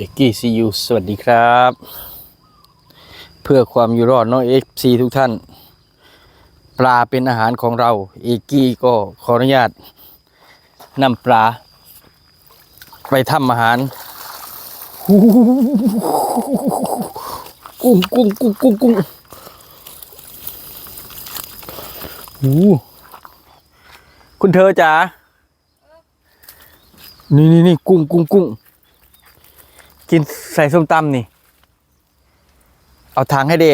เอกกี้ซียูสวัสดีครับ เพื่อความอยู่รอดน้องเอ็กซีทุกท่าน ปลาเป็นอาหารของเราเอกกี้ก็ขออนุญาตนำปลา ไปทำอาหารกุ้งกุ้งกุ้งกุ้งกุ้งหูคุณเธอจ๋านี่นี่นี่กุ้งกุ้งกุ้ง กินใส่ส้มตำนี่ เอาทางให้เด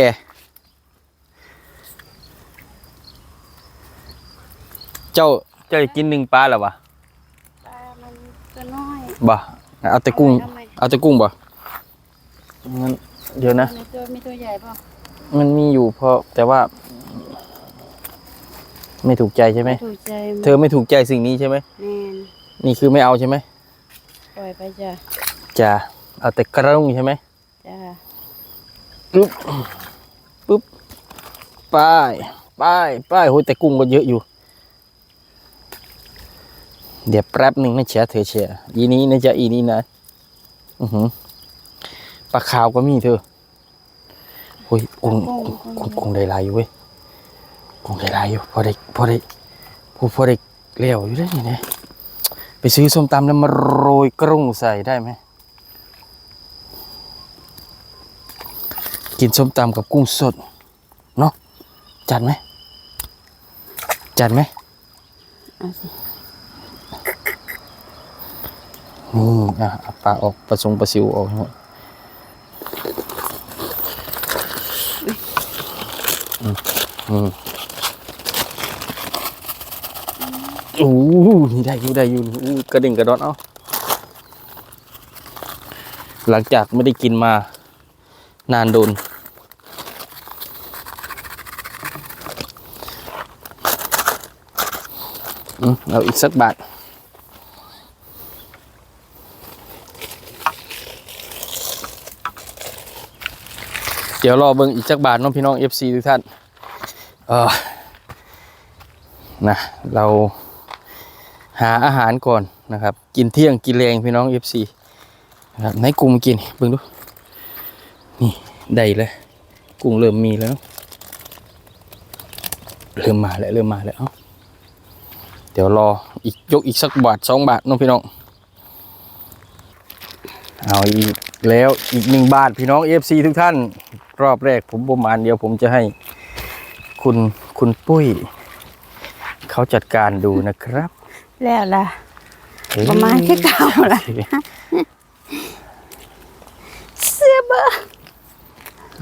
เจ้าเจ้าจะกินหนึ่งปลาหรอวะปลามันตัวน้อยบ่เอาแต่กุ้งทำไมเอาแต่กุ้งบ่งั้นเดี๋ยวนะมีตัวมีตัวใหญ่ป่ะมันมีอยู่เพราะแต่ว่า ไม่ถูกใจใช่ไหมถูกใจเธอไม่ถูกใจสิ่งนี้ใช่ไหมแน่นนี่คือไม่เอาใช่ไหมปล่อยไปจ้ะจะ เอาแต่กระรุ่งใช่ไหมจ้าปึ๊บปึ๊บป้ายป้ายป้ายโหแต่กุ้งก็เยอะอยู่ เดี๋ยวแป๊บหนึ่งนะเชียเธอเชียอีนี้นะจ๊ะอีนี้นะอือหือปลาขาวก็มีเธอโอ้ยกุ้งกุ้งกุ้งได้หลายอยู่เว้ยกุ้งได้หลายอยู่พอได้พอได้พอพอได้เลี้ยวอยู่ได้นี่นะไปซื้อส้มตำแล้วมาโรยกรุ้งใส่ได้ไหม กินส้มตำกับกุ้งสด เนาะจัดไหม จัดไหมเอาสินี่อะเอาปลาออกปลาสงปลาซิวออกให้หมดอืมอืมโอ้โหนี่ได้อยู่ได้อยู่นี่อู้กระดิ่งกระดอนเอาหลังจากไม่ได้กินมา นานโดนอืมเอาอีกสักบาทเดี๋ยวรอเบิ่งอีกจักบาทน้องพี่น้อง FC ทุกท่าน เออนะเราหาอาหารก่อนนะครับ กินเที่ยงกินแรงพี่น้อง FC นะครับในกุ้งกินเบิ่งดู นี่ได้เลยกุ้งเริ่มมีแล้วเริ่มมาแล้วเริ่มมาแล้วเดี๋ยวรออีกยกอีกสักบาทสองบาทเน้องพี่น้องเอาอีกแล้วอีกหนึ่งบาทพี่น้อง FC ทุกท่าน รอบแรกผมประมาณเดียวผมจะให้คุณคุณปุ้ย เขาจัดการดูนะครับ แล้วล่ะ ประมาณแค่เก่าล่ะเสื้อเบอร์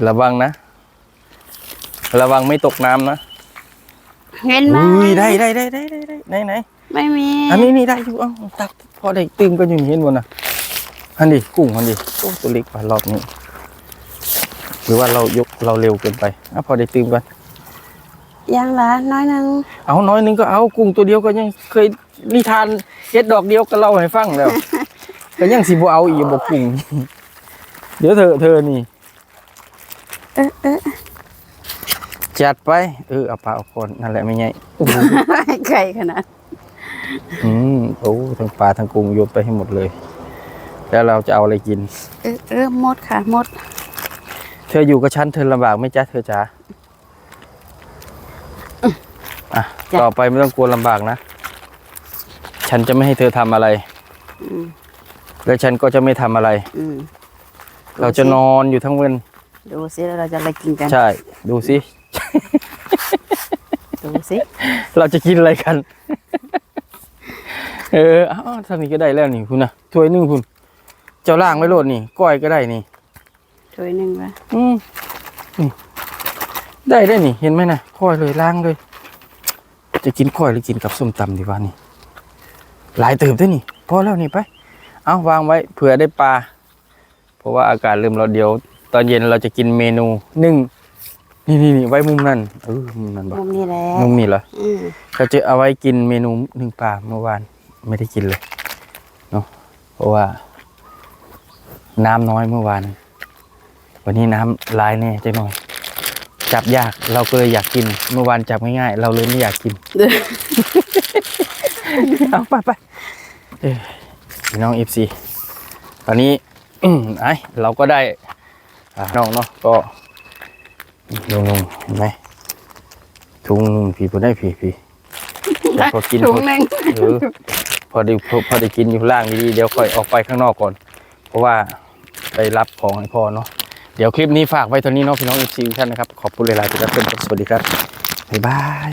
ระวังนะ ระวังไม่ตกน้ำนะเห็นไหมอุ้ยได้ได้ได้ได้ได้ได้ไหนไหนไม่มี อันนี้นี่ได้อยู่เอ้าตักพอได้ตึงก็อยู่นี่เห็นบนนะอันนี้กุ้งอันนี้โอ้ตัวเล็กไปรอบนี้ หรือว่าเรายกเราเร็วเกินไปอะพอได้ตึงกันยังละน้อยหนึงเอาน้อยหนึงก็เอากุ้งตัวเดียวก็ยังเคยนิทานเฮ็ดดอกเดียวก็เล่าให้ฟังแล้วก็ยังสิบ่เอาอีกบ่กุ้งเดี๋ยวเธอเธอนี่ เออเออจัดไป เออเอาปลาเอาคนนั่นแหละไม่ไงโอ้โหไก่ขนาดอืมโอ้ทั้งปลาทั้งกุ้งโยนไปให้หมดเลย แล้วเราจะเอาอะไรกิน เออเออหมดค่ะหมด เธออยู่กับฉันเธอลำบากไหมจ๊ะเธอจ๋าอะต่อไปไม่ต้องกลัวลำบากนะ ฉันจะไม่ให้เธอทำอะไร อืมแล้วฉันก็จะไม่ทำอะไร อืมเราจะนอนอยู่ทั้งวัน ดูสิแล้วเราจะอะไรกินกัน ใช่ ดูสิ ดูสิเราจะกินอะไรกัน เอออ้าวทำนี้ก็ได้แล้วนี่คุณนะถ้วยหนึงคุณ เจ้าล่างไม่โลดนี่ ก้อยก็ได้นี่ ถ้วยหนึ่งละอืมนี่ ได้ได้นี่ เห็นไหมนะก้อยเลยล้างเลย จะกินก้อยหรือกินกับส้มตำดีวะนี่ หลายเติมด้วยนี่พอแล้วนี่ไป เอาวางไว้เผื่อได้ปลา เพราะว่าอากาศเริ่มร้อนเดี๋ยว ตอนเย็นเราจะกินเมนูหนึ่งนี่นี่นี่ไว้มุมนั่นเออมุมนั่นบอกมุมนี้แหละมุมนี้เหรอ Ừ. อืมเราจะเอาไว้กินเมนูหนึ่งปลาเมื่อวานไม่ได้กินเลยเนาะเพราะว่า น้ำน้อยเมื่อวาน วันนี้น้ำลายแน่จะหน่อย จับยากเราก็เลยอยากกิน เมื่อวานจับง่ายๆเราเลยไม่อยากกินเอาไปไปเอ้ยพี่น้องเอฟซีตอนนี้อืมไอเราก็ได้อ่า น้องเนาะก็นุ่งๆเห็นไหมถุงหนึ่งผีพอได้ผีผีเดี๋ยวพอกินถุงพอหนึ่งเออพอได้พอพอได้กินอยู่ข้างล่างดีๆเดี๋ยวค่อยออกไปข้างนอกก่อน เพราะว่าไปรับของให้พ่อเนาะเดี๋ยวคลิปนี้ฝากไว้เท่านี้เนาะพี่น้องอีกทีท่านนะครับ ขอบคุณหลายๆที่รับชมครับสวัสดีครับบ๊ายบาย